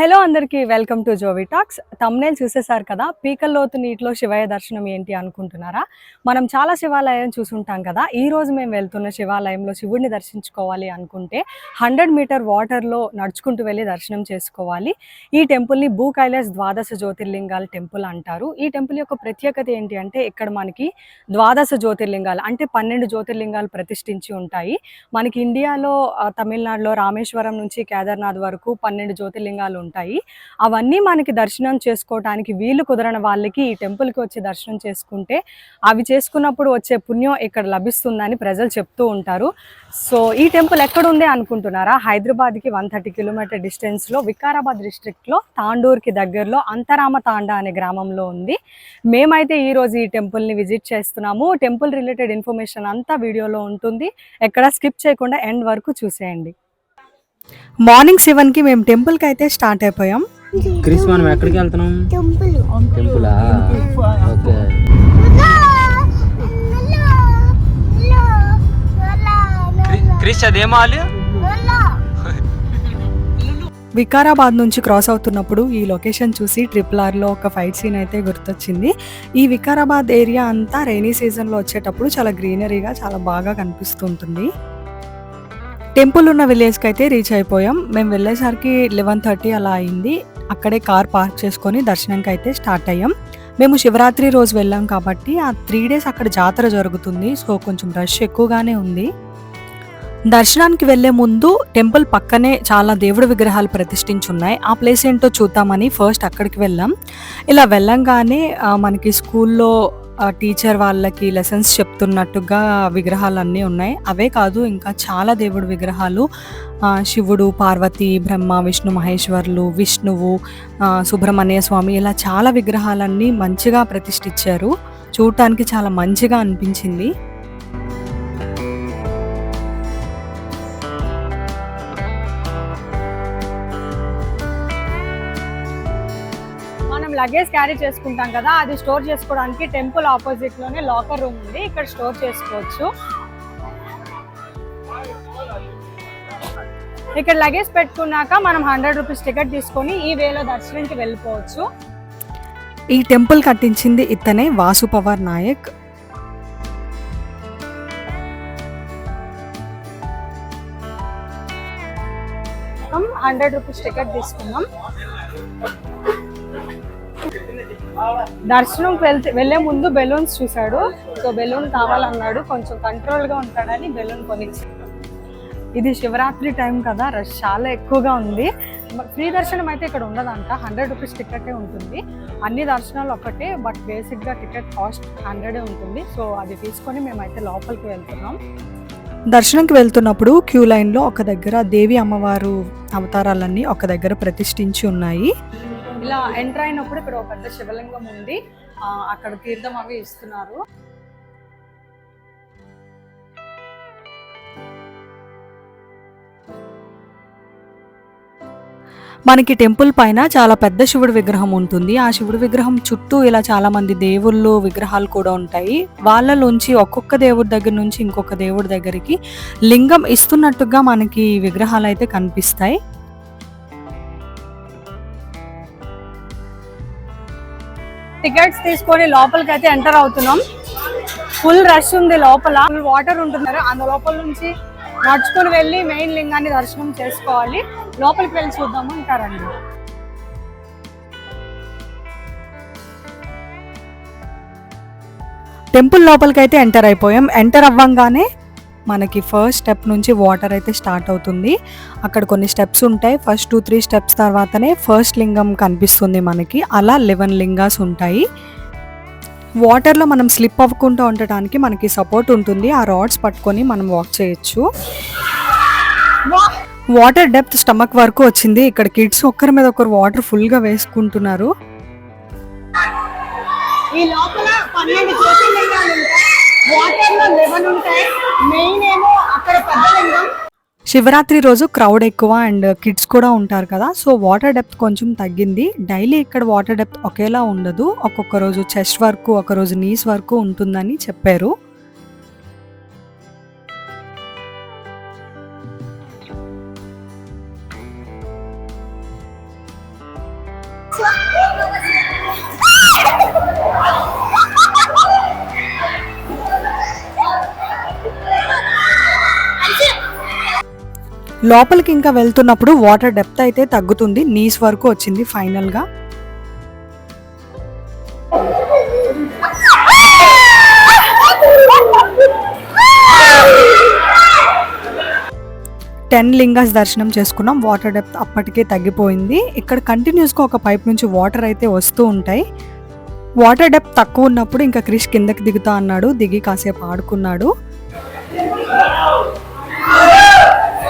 Hello అందరికీ welcome to Jovi talks. Thumbnail చూసేశారు కదా పీకల్ లోతు నీటిలో శివయ దర్శనం ఏంటి అనుకుంటున్నారా? మనం చాలా శివాలయం చూసుంటాం కదా ఈ రోజు మేము వెళ్తున్న శివాలయంలో శివుడిని దర్శించుకోవాలి అనుకుంటే హండ్రెడ్ మీటర్ వాటర్లో నడుచుకుంటూ వెళ్ళి దర్శనం చేసుకోవాలి. ఈ టెంపుల్ని భూ కైలాస్ ద్వాదశ జ్యోతిర్లింగాల టెంపుల్ అంటారు. ఈ టెంపుల్ యొక్క ప్రత్యేకత ఏంటి అంటే ఇక్కడ మనకి ద్వాదశ జ్యోతిర్లింగాలు అంటే పన్నెండు జ్యోతిర్లింగాలు ప్రతిష్ఠించి ఉంటాయి. మనకి ఇండియాలో తమిళనాడులో రామేశ్వరం నుంచి కేదార్నాథ్ వరకు పన్నెండు జ్యోతిర్లింగాలు ఉంటాయి. అవన్నీ మనకి దర్శనం చేసుకోవడానికి వీలు కుదరని వాళ్ళకి ఈ టెంపుల్కి వచ్చి దర్శనం చేసుకుంటే అవి చేసుకున్నప్పుడు వచ్చే పుణ్యం ఇక్కడ లభిస్తుందని ప్రజలు చెప్తూ ఉంటారు. సో ఈ టెంపుల్ ఎక్కడ ఉంది అనుకుంటున్నారా? హైదరాబాద్కి వన్ థర్టీ కిలోమీటర్ డిస్టెన్స్లో వికారాబాద్ డిస్ట్రిక్ట్లో తాండూర్కి దగ్గరలో అంతరామ తాండా అనే గ్రామంలో ఉంది. మేమైతే ఈరోజు ఈ టెంపుల్ని విజిట్ చేస్తున్నాము. టెంపుల్ రిలేటెడ్ ఇన్ఫర్మేషన్ అంతా వీడియోలో ఉంటుంది. ఎక్కడ స్కిప్ చేయకుండా ఎండ్ వరకు చూసేయండి. మార్నింగ్ సెవెన్కి మేము టెంపుల్కి అయితే స్టార్ట్ అయిపోయాం. క్రిస్ మనం ఎక్కడికి వెళ్తున్నాం? టెంపుల్. టెంపులా? ఓకే. క్రిస్ అదేమాలు వికారాబాద్ నుంచి క్రాస్ అవుతున్నప్పుడు ఈ లొకేషన్ చూసి ట్రిపుల్ ఆర్లో ఒక ఫైట్ సీన్ అయితే గుర్తొచ్చింది. ఈ వికారాబాద్ ఏరియా అంతా రైనీ సీజన్లో వచ్చేటప్పుడు చాలా గ్రీనరీగా చాలా బాగా కనిపిస్తుంటుంది. టెంపుల్ ఉన్న విలేజ్కి అయితే రీచ్ అయిపోయాం. మేము వెళ్ళేసరికి లెవెన్ థర్టీ అలా అయింది. అక్కడే కార్ పార్క్ చేసుకొని దర్శనంకి అయితే స్టార్ట్ అయ్యాం. మేము శివరాత్రి రోజు వెళ్ళాం కాబట్టి ఆ త్రీ డేస్ అక్కడ జాతర జరుగుతుంది. సో కొంచెం రష్ ఎక్కువగానే ఉంది. దర్శనానికి వెళ్ళే ముందు టెంపుల్ పక్కనే చాలా దేవుడి విగ్రహాలు ప్రతిష్ఠించున్నాయి. ఆ ప్లేస్ ఏంటో చూద్దామని ఫస్ట్ అక్కడికి వెళ్ళాం. ఇలా వెళ్ళంగానే మనకి స్కూల్లో టీచర్ వాళ్ళకి లెసన్స్ చెప్తున్నట్టుగా విగ్రహాలు అన్నీ ఉన్నాయి. అవే కాదు ఇంకా చాలా దేవుడి విగ్రహాలు శివుడు పార్వతి బ్రహ్మ విష్ణు మహేశ్వరులు విష్ణువు సుబ్రహ్మణ్య స్వామి ఇలా చాలా విగ్రహాలన్నీ మంచిగా ప్రతిష్ఠించారు. చూడటానికి చాలా మంచిగా అనిపించింది. లగేజ్ క్యారీ చేసుకుంటాం కదా అది స్టోర్ చేసుకోవడానికి టెంపుల్ ఆపోజిట్లోనే లాకర్ రూమ్ ఉంది ఇక్కడ స్టోర్ చేసుకోవచ్చు. ఇక్కడ లగేజ్ పెట్టుకున్నాక మనం హండ్రెడ్ రూపీస్ టికెట్ తీసుకొని ఈ వేలో దర్శనంకి వెళ్ళిపోవచ్చు. ఈ టెంపుల్ కట్టించింది ఇతనే Vasu Pawar Naik. Hundred rupees ticket తీసుకున్నాం. దర్శనంకి వెళ్తే వెళ్ళే ముందు బెలూన్స్ చూశాడు. సో బెలూన్ కావాలన్నాడు. కొంచెం కంట్రోల్గా ఉంటాడని బెలూన్ కొనిచ్చి ఇది శివరాత్రి టైం కదా. రష్ చాలా ఎక్కువగా ఉంది. ఫ్రీ దర్శనం అయితే ఇక్కడ ఉండదంట. హండ్రెడ్ రూపీస్ టికెటే ఉంటుంది. అన్ని దర్శనాలు ఒకటే బట్ బేసిక్గా టికెట్ కాస్ట్ హండ్రెడే ఉంటుంది. సో అది తీసుకొని మేమైతే లోపలికి వెళ్తున్నాం. దర్శనంకి వెళ్తున్నప్పుడు క్యూ లైన్లో ఒక దగ్గర దేవి అమ్మవారు అవతారాలన్నీ ఒక దగ్గర ప్రతిష్ఠించి ఉన్నాయి. ఇలా ఎంటర్ అయినప్పుడు ఇక్కడ ఒక పెద్ద శివలింగం ఉంది. అక్కడ తీర్థం అవి ఇస్తున్నారు. మనకి టెంపుల్ పైన చాలా పెద్ద శివుడి విగ్రహం ఉంటుంది. ఆ శివుడి విగ్రహం చుట్టూ ఇలా చాలా మంది దేవుళ్ళు విగ్రహాలు కూడా ఉంటాయి. వాళ్ళలోంచి ఒక్కొక్క దేవుడి దగ్గర నుంచి ఇంకొక దేవుడి దగ్గరికి లింగం ఇస్తున్నట్టుగా మనకి విగ్రహాలు అయితే కనిపిస్తాయి. టికెట్స్ తీసుకొని లోపలికి అయితే ఎంటర్ అవుతున్నాం. ఫుల్ రష్ ఉంది లోపల. ఫుల్ వాటర్ ఉంటున్నారు. అందు లోపల నుంచి నడుచుకుని వెళ్ళి మెయిన్ లింగాన్ని దర్శనం చేసుకోవాలి. లోపలికి వెళ్ళి చూద్దాము అంటారండి. టెంపుల్ లోపలికి అయితే ఎంటర్ అయిపోయాం. ఎంటర్ అవ్వంగానే మనకి ఫస్ట్ స్టెప్ నుంచి వాటర్ అయితే స్టార్ట్ అవుతుంది. అక్కడ కొన్ని స్టెప్స్ ఉంటాయి. ఫస్ట్ టూ త్రీ స్టెప్స్ తర్వాతనే ఫస్ట్ లింగం కనిపిస్తుంది మనకి. అలా లెవెన్ లింగాస్ ఉంటాయి. వాటర్లో మనం స్లిప్ అవ్వకుండా ఉండటానికి మనకి సపోర్ట్ ఉంటుంది. ఆ రాడ్స్ పట్టుకొని మనం వాక్ చేయొచ్చు. వాటర్ డెప్త్ స్టమక్ వరకు వచ్చింది. ఇక్కడ కిడ్స్ ఒక్కరి మీద ఒకరు వాటర్ ఫుల్గా వేసుకుంటున్నారు. ఈ లోపల పన్నెండు జ్యోతిర్లింగాలు ఉంటాయి. వాటర్లో లెవెన్ ఉంటాయి. మెయిన్ ఏమో అక్కడ శివరాత్రి రోజు క్రౌడ్ ఎక్కువ అండ్ కిడ్స్ కూడా ఉంటారు కదా సో వాటర్ డెప్త్ కొంచెం తగ్గింది. డైలీ ఇక్కడ వాటర్ డెప్త్ ఒకేలా ఉండదు. ఒక్కొక్క రోజు చెస్ట్ వరకు ఒక రోజు నీస్ వరకు ఉంటుందని చెప్పారు. లోపలికి ఇంకా వెళ్తున్నప్పుడు వాటర్ డెప్త్ అయితే తగ్గుతుంది. నీస్ వరకు వచ్చింది ఫైనల్గా. టెన్ లింగాస్ దర్శనం చేసుకున్నాం. వాటర్ డెప్త్ అప్పటికే తగ్గిపోయింది. ఇక్కడ కంటిన్యూస్గా ఒక పైప్ నుంచి వాటర్ అయితే వస్తూ ఉంటాయి. వాటర్ డెప్త్ తక్కువ ఉన్నప్పుడు ఇంకా క్రిష్ కిందకి దిగుతా అన్నాడు. దిగి కాసేపు ఆడుకున్నాడు.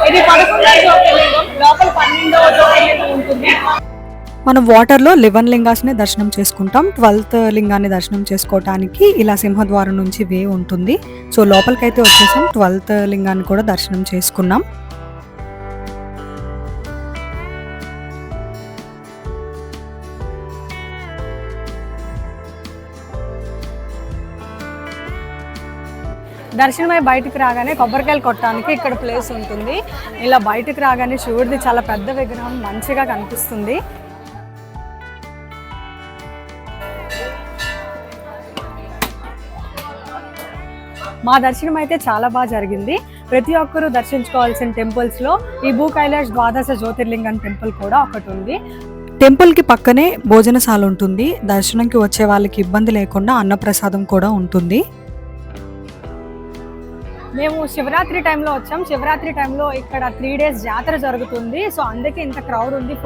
ఇది పదకొండవ జ్యోతిర్లింగం లోపల పన్నెండవ జ్యోతిర్లింగం ఉంటుంది. మనం వాటర్లో లెవెన్ లింగాస్ని దర్శనం చేసుకుంటాం. ట్వెల్త్ లింగాన్ని దర్శనం చేసుకోవటానికి ఇలా సింహద్వారం నుంచి వే ఉంటుంది. సో లోపలికైతే వచ్చేసాం. ట్వెల్త్ లింగాన్ని కూడా దర్శనం చేసుకున్నాం. దర్శనమై బయటకు రాగానే కొబ్బరికాయలు కొట్టడానికి ఇక్కడ ప్లేస్ ఉంటుంది. ఇలా బయటికి రాగానే శివుడిది చాలా పెద్ద విగ్రహం మంచిగా కనిపిస్తుంది. మా దర్శనం అయితే చాలా బాగా జరిగింది. ప్రతి ఒక్కరూ దర్శించుకోవాల్సిన టెంపుల్స్లో ఈ భూ కైలాష్ ద్వాదశ జ్యోతిర్లింగం టెంపుల్ కూడా ఒకటి ఉంది. టెంపుల్కి పక్కనే భోజనశాల ఉంటుంది. దర్శనంకి వచ్చే వాళ్ళకి ఇబ్బంది లేకుండా అన్నప్రసాదం కూడా ఉంటుంది. మేము శివరాత్రి టైంలో వచ్చాం. శివరాత్రి టైంలో ఇక్కడ త్రీ డేస్ జాతర జరుగుతుంది. సో అందుకే ఇంత క్రౌడ్ ఉంది.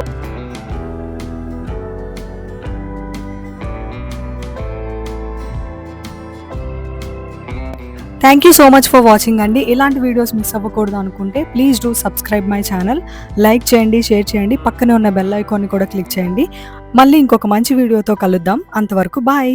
Thank you so much for watching అండి. ఇలాంటి వీడియోస్ మిస్ అవ్వకూడదు అనుకుంటే please do subscribe my channel like చేయండి షేర్ చేయండి. పక్కనే ఉన్న బెల్ ఐకాన్ని కూడా క్లిక్ చేయండి. మళ్ళీ ఇంకొక మంచి వీడియోతో కలుద్దాం. అంతవరకు బాయ్